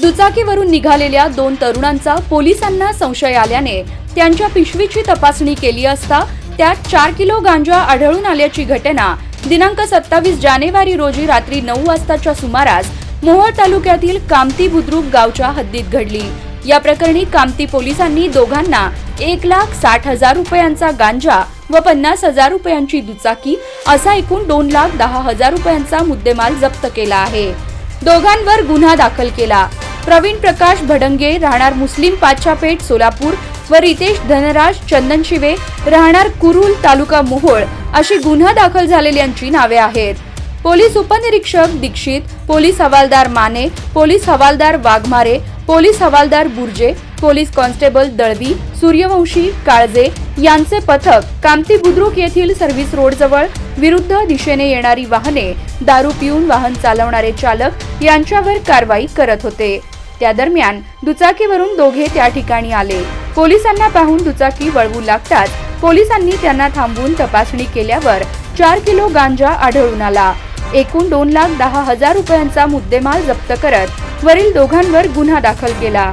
दुचाकीवरून निघालेल्या दोन तरुणांचा पोलिसांना संशय आल्याने त्यांच्या पिशवीची तपासणी केली असता त्यात चार किलो गांजा आढळून आल्याची घटना दिनांक सत्तावीस जानेवारी रोजी रात्री नऊ वाजताच्या सुमारास मोहोळ तालुक्यातील कामती बुद्रुक गावच्या हद्दीत घडली. या प्रकरणी कामती पोलिसांनी दोघांना एक लाख साठ हजार रुपयांचा गांजा व पन्नास हजार रुपयांची दुचाकी असा एकूण दोन लाख दहा हजार रुपयांचा मुद्देमाल जप्त केला आहे. दोघांवर गुन्हा दाखल केला. प्रवीण प्रकाश भडंगे राहणार मुस्लिम पाचापेठ सोलापूर व रितेश धनराज चंदनशिवे राहणार कुरुल तालुका मोहोळ अशी गुन्हा दाखल झालेल्यांची नावे आहेत. पोलीस उपनिरीक्षक दीक्षित पोलीस हवालदार माने पोलीस हवालदार वाघमारे पोलीस हवालदार बुर्जे पोलीस कॉन्स्टेबल दळवी सूर्यवंशी काळजे यांचे पथक कामती बुद्रुक येथील सर्व्हिस रोडजवळ विरुद्ध दिशेने येणारी वाहने दारू पिऊन वाहन चालवणारे चालक यांच्यावर कारवाई करत होते. त्या दरम्यान दुचाकीवरून दोघे त्या ठिकाणी आले. पोलिसांना पाहून दुचाकी वळवू लागताच पोलिसांनी त्यांना थांबवून तपासणी केल्यावर चार किलो गांजा आढळून आला. एकूण दोन लाख दहा हजार रुपयांचा मुद्देमाल जप्त करत वरील दोघांवर गुन्हा दाखल केला.